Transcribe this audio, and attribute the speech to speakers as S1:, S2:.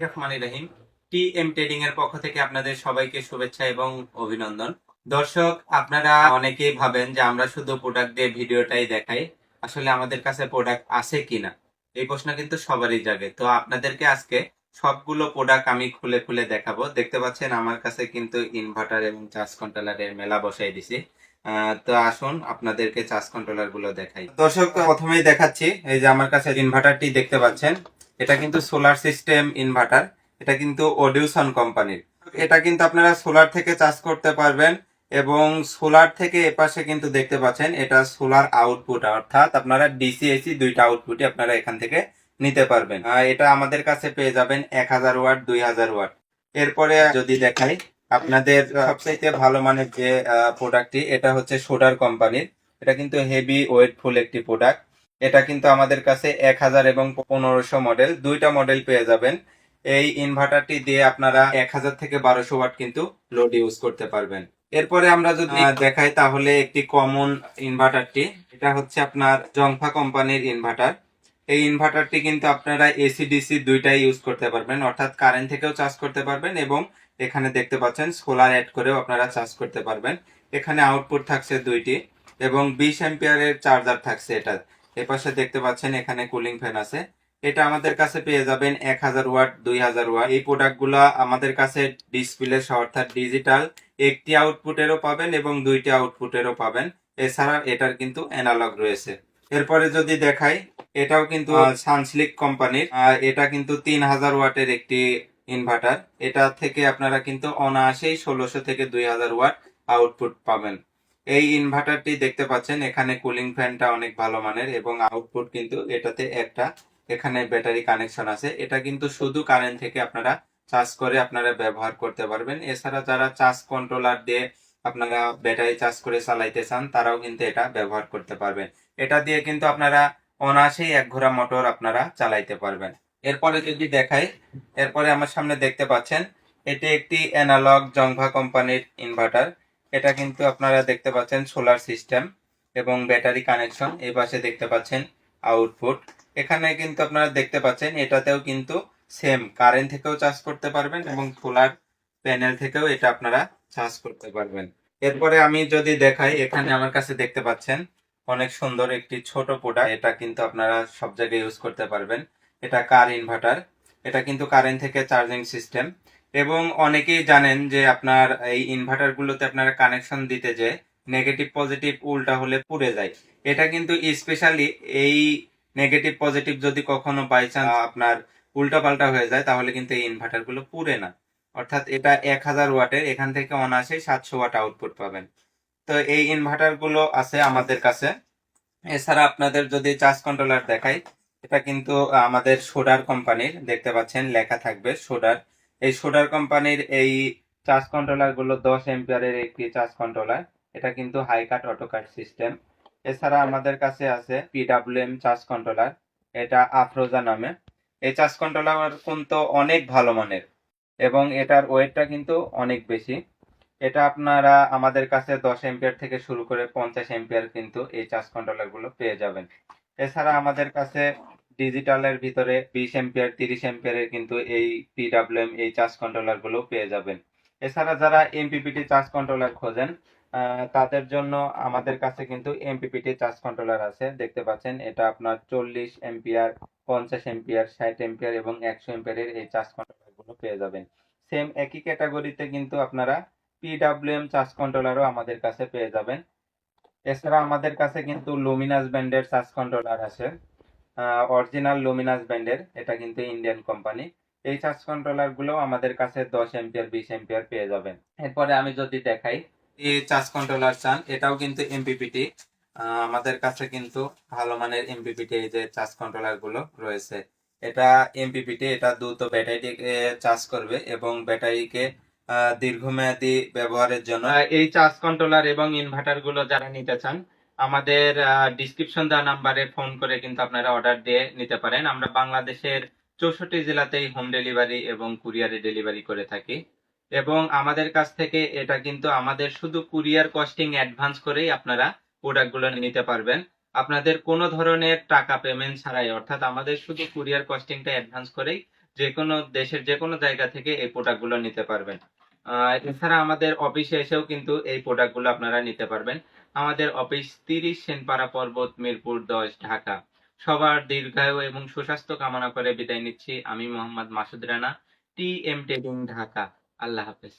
S1: Rahman Rahim T M trading এর পক্ষ থেকে আপনাদের সবাইকে শুভেচ্ছা এবং অভিনন্দন। দর্শক, আপনারা অনেকেই ভাবেন যে আমরা শুধু প্রোডাক্ট দিয়ে ভিডিওটাই দেখাই। আসলে আমাদের কাছে প্রোডাক্ট আছে কিনা? এই প্রশ্ন কিন্তু সবারই জাগে। তো আপনাদেরকে আজকে সবগুলো প্রোডাক্ট আমি খুলে খুলে দেখাবো। দেখতে পাচ্ছেন আমার কাছে কিন্তু ইনভার্টার এবং চার্জ কন্ট্রোলারের মেলা বসাই দিছি। তো আসুন আপনাদেরকে চার্জ কন্ট্রোলারগুলো দেখাই। দর্শক প্রথমেই দেখাচ্ছি, এই যে আমার কাছে ইনভার্টারটি দেখতে পাচ্ছেন। এটা কিন্তু সোলার সিস্টেম ইনভার্টার এটা কিন্তু ওডিউসন কোম্পানির এটা কিন্তু আপনারা সোলার থেকে চার্জ করতে পারবেন এবং সোলার থেকে এপাশে কিন্তু দেখতে পাচ্ছেন এটা সোলার আউটপুট অর্থাৎ আপনারা ডিসি এসি দুইটা আউটপুটই আপনারা এখান থেকে নিতে পারবেন। এটা আমাদের কাছে পেয়ে যাবেন এক হাজার ওয়াট, দুই হাজার ওয়াট। এরপরে যদি দেখাই, আপনাদের সবচাইতে ভালো মানের যে প্রোডাক্টটি এটা হচ্ছে সোডার কোম্পানির এটা কিন্তু হেভি ওয়েটফুল একটি প্রোডাক্ট এটা কিন্তু আমাদের কাছে এক হাজার এবং পনেরোশো মডেল দুইটা মডেল পেয়ে যাবেন। এই ইনভার্টারটি দিয়ে আপনারা এক হাজার থেকে বারোশো ওয়াট কিন্তু লোড ইউজ করতে পারবেন। এরপরে আমরা যদি দেখাই তাহলে একটি কমন ইনভার্টারটি এটা হচ্ছে আপনার জংফা কোম্পানির ইনভার্টার এই ইনভার্টারটি কিন্তু আপনারা এসি ডিসি দুইটাই ইউজ করতে পারবেন। অর্থাৎ কারেন্ট থেকেও চার্জ করতে পারবেন এবং এখানে দেখতে পাচ্ছেন সোলার অ্যাড করেও আপনারা চার্জ করতে পারবেন। এখানে আউটপুট থাকছে দুইটি এবং বিশ এম্পিয়ারের চার্জার থাকছে এটা এপাশে দেখতে পাচ্ছেন এখানে কুলিং ফ্যান আছে। এটা আমাদের কাছে পেয়ে যাবেন এক হাজার ওয়াট দুই হাজার ওয়াট। এই প্রোডাক্টগুলো আমাদের কাছে ডিসপ্লে অর্থাৎ ডিজিটাল একটি আউটপুটেরও পাবেন এবং দুইটি আউটপুটেরও পাবেন। এছাড়া এটার কিন্তু অ্যানালগ রয়েছে। এরপরে যদি দেখাই এটাও কিন্তু সানসলিক কোম্পানির এটা কিন্তু তিন হাজার ওয়াটের একটি ইনভার্টার এটা থেকে আপনারা কিন্তু অনায়াসেই ষোলোশো থেকে দুই হাজার ওয়াট আউটপুট পাবেন। এই ইনভার্টারটি দেখতে পাচ্ছেন, এখানে কুলিং ফ্যানটা অনেক ভালো মানের এবং আউটপুট কিন্তু এটাতে একটা, এখানে ব্যাটারি কানেকশন আছে। এটা কিন্তু শুধু কারেন্ট থেকে আপনারা চার্জ করে আপনারা ব্যবহার করতে পারবেন। এছাড়া যারা চার্জ কন্ট্রোলার দিয়ে আপনারা ব্যাটারি চার্জ করে চালাইতে চান, তারাও কিন্তু এটা ব্যবহার করতে পারবেন। এটা দিয়ে কিন্তু আপনারা অনায়াসেই এক ঘোড়া মোটর আপনারা চালাইতে পারবেন। এরপরে যদি দেখাই, এরপরে আমার সামনে দেখতে পাচ্ছেন, এটি একটি অ্যানালগ জংভা কোম্পানির ইনভার্টার এটা কিন্তু আপনারা দেখতে পাচ্ছেন সোলার সিস্টেম এবং ব্যাটারি কানেকশন। এই পাশে দেখতে পাচ্ছেন আউটপুট। এখানে কিন্তু আপনারা দেখতে পাচ্ছেন এটাতেও কিন্তু সেম কারেন্ট থেকেও চার্জ করতে পারবেন এবং সোলার প্যানেল থেকেও এটা আপনারা চার্জ করতে পারবেন। এরপরে আমি যদি দেখাই, এখানে আমার কাছে দেখতে পাচ্ছেন অনেক সুন্দর একটি ছোট প্রোডাক্ট। এটা কিন্তু আপনারা সব জায়গায় ইউজ করতে পারবেন। এটা কার ইনভার্টার এটা কিন্তু কারেন্ট থেকে চার্জিং সিস্টেম এবং অনেকেই জানেন যে আপনার এই ইনভার্টার গুলোতে আপনারা কানেকশন দিতে যে নেগেটিভ পজিটিভ উল্টা হলে পুড়ে যায়। এটা কিন্তু স্পেশালি এই নেগেটিভ পজিটিভ যদি কখনো বাই চান্স আপনার উল্টা পাল্টা হয়ে যায়, তাহলে কিন্তু এই ইনভার্টারগুলো পুড়ে না। অর্থাৎ এটা এক হাজার ওয়াটের, এখান থেকে অনায়াসে সাতশো ওয়াট আউটপুট পাবেন। তো এই ইনভার্টারগুলো আছে আমাদের কাছে। এছাড়া আপনাদের যদি চার্জ কন্ট্রোলার দেখাই, এটা কিন্তু আমাদের সোডার কোম্পানির দেখতে পাচ্ছেন, লেখা থাকবে সোডার এই সোডার কোম্পানির এই চার্জ কন্ট্রোলারগুলো দশ এম্পিয়ারের একটি চার্জ কন্ট্রোলার এটা কিন্তু high cut auto cut system এছাড়া আমাদের কাছে আছে পিডাব্লিউএম চার্জ কন্ট্রোলার এটা আফরোজা নামে। এই চার্জ কন্ট্রোলার কিন্তু অনেক ভালো মানের, এবং এটার ওয়েটটা কিন্তু অনেক বেশি। এটা আপনারা আমাদের কাছে দশ এম্পিয়ার থেকে শুরু করে পঞ্চাশ এম্পিয়ার কিন্তু এই চার্জ কন্ট্রোলারগুলো পেয়ে যাবেন। এছাড়া আমাদের কাছে ডিজিটালের ভিতরে বিশ এম্পিয়ার তিরিশ এম্পিয়ারের কিন্তু এই পিডাব্লিউএম এই চার্জ কন্ট্রোলারগুলো পেয়ে যাবেন। এছাড়া যারা এমপিপিটি চার্জ কন্ট্রোলার খোঁজেন তাদের জন্য আমাদের কাছে কিন্তু এমপিপিটি চার্জ কন্ট্রোলার আছে। দেখতে পাচ্ছেন, এটা আপনার চল্লিশ এম্পিয়ার পঞ্চাশ এম্পিয়ার ষাট এম্পিয়ার এবং একশো এম্পিয়ারের এই চার্জ কন্ট্রোলারগুলো পেয়ে যাবেন। সেম একই ক্যাটাগরিতে কিন্তু আপনারা পিডাব্লিউএম চার্জ কন্ট্রোলারও আমাদের কাছে পেয়ে যাবেন। এছাড়া আমাদের কাছে কিন্তু লুমিনাস ব্যান্ডের চার্জ কন্ট্রোলার আছে। অরিজিনাল লুমিনাস ব্যান্ডের এটা কিন্তু ইন্ডিয়ান কোম্পানি এই চার্জ কন্ট্রোলারগুলো আমাদের কাছে দশ এম্পিয়ার বিশ এম্পিয়ার পেয়ে যাবেন। এরপরে আমি যদি দেখাই, এই চার্জ কন্ট্রোলার চান, এটাও কিন্তু এমপিপিটি আমাদের কাছে কিন্তু ভালো মানের এমপিপিটি এই যে চার্জ কন্ট্রোলারগুলো রয়েছে। এটা এমপিপিটি এটা দ্রুত ব্যাটারিকে চার্জ করবে এবং ব্যাটারিকে দীর্ঘমেয়াদী ব্যবহারের জন্য। এই চার্জ কন্ট্রোলার এবং ইনভার্টারগুলো যারা নিতে চান আমাদের ডিসক্রিপশন দেওয়া নাম্বারে ফোন করে কিন্তু আপনারা অর্ডার দিয়ে নিতে পারেন। আমরা বাংলাদেশের চৌষট্টি জেলাতেই হোম ডেলিভারি এবং কুরিয়ারে ডেলিভারি করে থাকি। এবং আমাদের কাছ থেকে এটা কিন্তু আমাদের শুধু কুরিয়ার কস্টিং অ্যাডভান্স করেই আপনারা প্রোডাক্টগুলো নিতে পারবেন। আপনাদের কোনো ধরনের টাকা পেমেন্ট ছাড়াই, অর্থাৎ আমাদের শুধু কুরিয়ার কস্টিংটা অ্যাডভান্স করেই যে কোনো দেশের যে কোনো জায়গা থেকে এই প্রোডাক্টগুলো নিতে পারবেন। এছাড়া আমাদের অফিসে এসেও কিন্তু এই প্রোডাক্টগুলো আপনারা নিতে পারবেন। আমাদের অফিস তিরিশ সেনপাড়া পর্বত, মিরপুর দশ, ঢাকা। সবার দীর্ঘায়ু এবং সুস্বাস্থ্য কামনা করে বিদায় নিচ্ছি। আমি মোহাম্মদ মাসুদ রানা টি এম টেডিং ঢাকা। আল্লাহ হাফেজ।